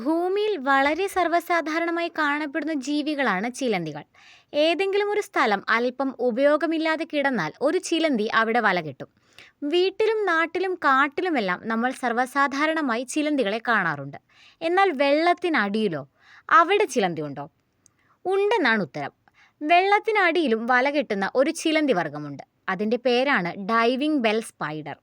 ഭൂമിയിൽ വളരെ സർവസാധാരണമായി കാണപ്പെടുന്ന ജീവികളാണ് ചിലന്തികൾ. ഏതെങ്കിലും ഒരു സ്ഥലം അല്പം ഉപയോഗമില്ലാതെ കിടന്നാൽ ഒരു ചിലന്തി അവിടെ വല വലകെട്ടും. വീട്ടിലും നാട്ടിലും കാട്ടിലുമെല്ലാം നമ്മൾ സർവസാധാരണമായി ചിലന്തികളെ കാണാറുണ്ട്. എന്നാൽ വെള്ളത്തിനടിയിലോ? അവിടെ ചിലന്തി ഉണ്ടോ ഉണ്ടെന്നാണ് ഉത്തരം. വെള്ളത്തിനടിയിലും വല വലകെട്ടുന്ന ഒരു ചിലന്തി വർഗമുണ്ട് അതിന്റെ പേരാണ് ഡൈവിംഗ് ബെൽ സ്പൈഡർ.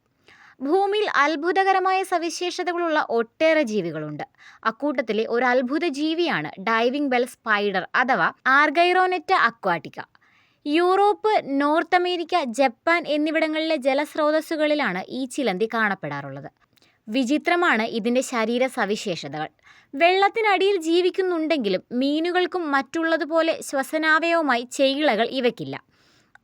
ഭൂമിയിൽ അത്ഭുതകരമായ സവിശേഷതകളുള്ള ഒട്ടേറെ ജീവികളുണ്ട്. അക്കൂട്ടത്തിലെ ഒരു അത്ഭുത ജീവിയാണ് ഡൈവിംഗ് ബെൽ സ്പൈഡർ അഥവാ Argyroneta aquatica. Europe, North America, Japan എന്നിവിടങ്ങളിലെ ജലസ്രോതസ്സുകളിലാണ് ഈ ചിലന്തി കാണപ്പെടാറുള്ളത്. വിചിത്രമാണ് ഇതിന്റെ ശരീര സവിശേഷതകൾ. വെള്ളത്തിനടിയിൽ ജീവിക്കുന്നുണ്ടെങ്കിലും മീനുകൾക്കും മറ്റുള്ളതുപോലെ ശ്വസനാവയവുമായി ചെയ്യിളകൾ ഇവയ്ക്കില്ല.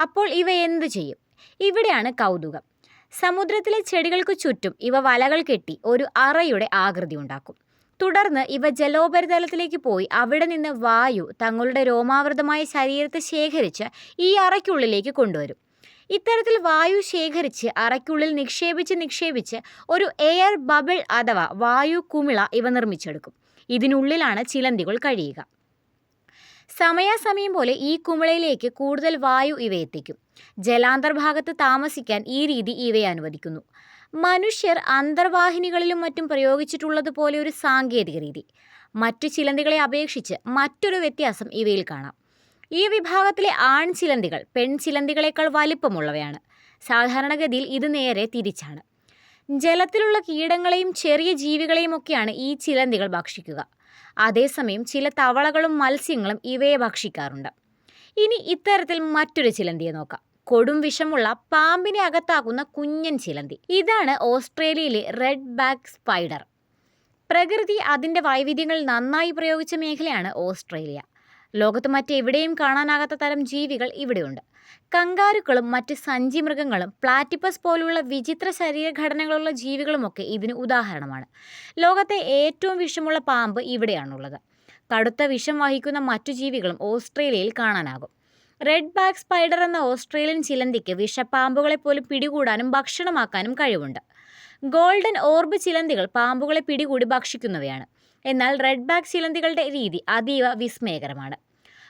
അപ്പോൾ ഇവ എന്തു ചെയ്യും? ഇവിടെയാണ് കൗതുകം. സമുദ്രത്തിലെ ചെടികൾക്കു ചുറ്റും ഇവ വലകൾ കെട്ടി ഒരു അറയുടെ ആകൃതി ഉണ്ടാക്കും തുടർന്ന് ഇവ ജലോപരിതലത്തിലേക്ക് പോയി അവിടെ നിന്ന് വായു തങ്ങളുടെ രോമാവൃതമായ ശരീരത്തെ ശേഖരിച്ച് ഈ അറയ്ക്കുള്ളിലേക്ക് കൊണ്ടുവരും. ഇത്തരത്തിൽ വായു ശേഖരിച്ച് അറയ്ക്കുള്ളിൽ നിക്ഷേപിച്ച് നിക്ഷേപിച്ച് ഒരു എയർ ബബിൾ അഥവാ വായു കുമിള ഇവ നിർമ്മിച്ചെടുക്കും. ഇതിനുള്ളിലാണ് ചിലന്തികൾ കഴിയുക. സമയാസമയം പോലെ ഈ കുമിളയിലേക്ക് കൂടുതൽ വായു ഇവ എത്തിക്കും. ജലാന്തർഭാഗത്ത് താമസിക്കാൻ ഈ രീതി ഇവയെ അനുവദിക്കുന്നു. മനുഷ്യർ അന്തർവാഹിനികളിലും മറ്റും പ്രയോഗിച്ചിട്ടുള്ളതുപോലെ ഒരു സാങ്കേതിക രീതി. മറ്റു ചിലന്തികളെ അപേക്ഷിച്ച് മറ്റൊരു വ്യത്യാസം ഇവയിൽ കാണാം. ഈ വിഭാഗത്തിലെ ആൺ ചിലന്തികൾ പെൺ ചിലന്തികളെക്കാൾ വലിപ്പമുള്ളവയാണ്. സാധാരണഗതിയിൽ ഇത് നേരെ തിരിച്ചാണ്. ജലത്തിലുള്ള കീടങ്ങളെയും ചെറിയ ജീവികളെയും ഒക്കെയാണ് ഈ ചിലന്തികൾ ഭക്ഷിക്കുക. അതേസമയം ചില തവളകളും മത്സ്യങ്ങളും ഇവയെ ഭക്ഷിക്കാറുണ്ട്. ഇനി ഇത്തരത്തിൽ മറ്റൊരു ചിലന്തിയെ നോക്കാം. കൊടും വിഷമുള്ള പാമ്പിനെ അകത്താക്കുന്ന കുഞ്ഞൻ ചിലന്തി. ഇതാണ് ഓസ്ട്രേലിയയിലെ റെഡ് ബാക്ക് സ്പൈഡർ. പ്രകൃതി അതിന്റെ വൈവിധ്യങ്ങൾ നന്നായി പ്രയോഗിച്ച മേഖലയാണ് ഓസ്ട്രേലിയ. ലോകത്ത് മറ്റെവിടെയും കാണാനാകാത്ത തരം ജീവികൾ ഇവിടെയുണ്ട്. കങ്കാരുക്കളും മറ്റ് സഞ്ചി മൃഗങ്ങളും പ്ലാറ്റിപ്പസ് പോലുള്ള വിചിത്ര ശരീരഘടനകളുള്ള ജീവികളുമൊക്കെ ഇതിന് ഉദാഹരണമാണ്. ലോകത്തെ ഏറ്റവും വിഷമുള്ള പാമ്പ് ഇവിടെയാണുള്ളത്. കടുത്ത വിഷം വഹിക്കുന്ന മറ്റു ജീവികളും ഓസ്ട്രേലിയയിൽ കാണാനാകും. റെഡ് ബാക്ക് സ്പൈഡർ എന്ന ഓസ്ട്രേലിയൻ ചിലന്തിക്ക് വിഷപ്പാമ്പുകളെ പോലും പിടികൂടാനും ഭക്ഷണമാക്കാനും കഴിവുണ്ട്. ഗോൾഡൻ ഓർബ് ചിലന്തികൾ പാമ്പുകളെ പിടികൂടി ഭക്ഷിക്കുന്നവയാണ്. എന്നാൽ റെഡ് ബാക്ക് ചിലന്തികളുടെ രീതി അതീവ വിസ്മയകരമാണ്.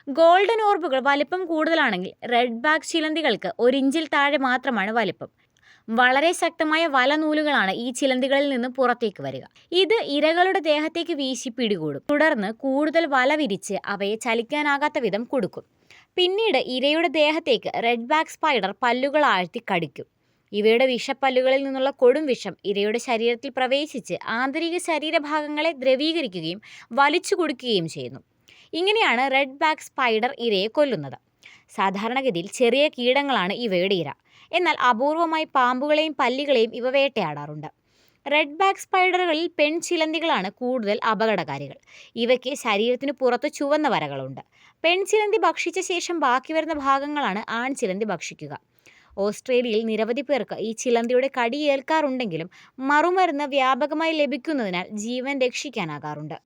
ഗോൾഡൻ ഓർബുകൾ വലിപ്പം കൂടുതലാണെങ്കിൽ റെഡ് ബാക്ക് ചിലന്തികൾക്ക് ഒരിഞ്ചിൽ താഴെ മാത്രമാണ് വലിപ്പം. വളരെ ശക്തമായ വലനൂലുകളാണ് ഈ ചിലന്തികളിൽ നിന്ന് പുറത്തേക്ക് വരിക. ഇത് ഇരകളുടെ ദേഹത്തേക്ക് വീശി പിടികൂടും. തുടർന്ന് കൂടുതൽ വല വിരിച്ച് അവയെ ചലിക്കാനാകാത്ത വിധം കൊടുക്കും പിന്നീട് ഇരയുടെ ദേഹത്തേക്ക് റെഡ് ബാക്ക് സ്പൈഡർ പല്ലുകൾ ആഴ്ത്തി കടിക്കും. ഇവയുടെ വിഷപ്പല്ലുകളിൽ നിന്നുള്ള കൊടും വിഷം ഇരയുടെ ശരീരത്തിൽ പ്രവേശിച്ച് ആന്തരിക ശരീരഭാഗങ്ങളെ ദ്രവീകരിക്കുകയും വലിച്ചു കൊടുക്കുകയും ചെയ്യുന്നു. ഇങ്ങനെയാണ് റെഡ് ബാക്ക് സ്പൈഡർ ഇരയെ കൊല്ലുന്നത്. സാധാരണഗതിയിൽ ചെറിയ കീടങ്ങളാണ് ഇവയുടെ ഇര. എന്നാൽ അപൂർവമായി പാമ്പുകളെയും പല്ലികളെയും ഇവ വേട്ടയാടാറുണ്ട്. റെഡ് ബാക്ക് സ്പൈഡറുകളിൽ പെൺചിലന്തികളാണ് കൂടുതൽ അപകടകാരികൾ. ഇവയ്ക്ക് ശരീരത്തിന് പുറത്ത് ചുവന്ന വരകളുണ്ട്. പെൺചിലന്തി ഭക്ഷിച്ച ശേഷം ബാക്കി വരുന്ന ഭാഗങ്ങളാണ് ആൺചിലന്തി ഭക്ഷിക്കുക. ഓസ്ട്രേലിയയിൽ നിരവധി പേർക്ക് ഈ ചിലന്തിയുടെ കടി കടിയേൽക്കാറുണ്ടെങ്കിലും മറുമരുന്ന് വ്യാപകമായി ലഭിക്കുന്നതിനാൽ ജീവൻ രക്ഷിക്കാനാകാറുണ്ട്.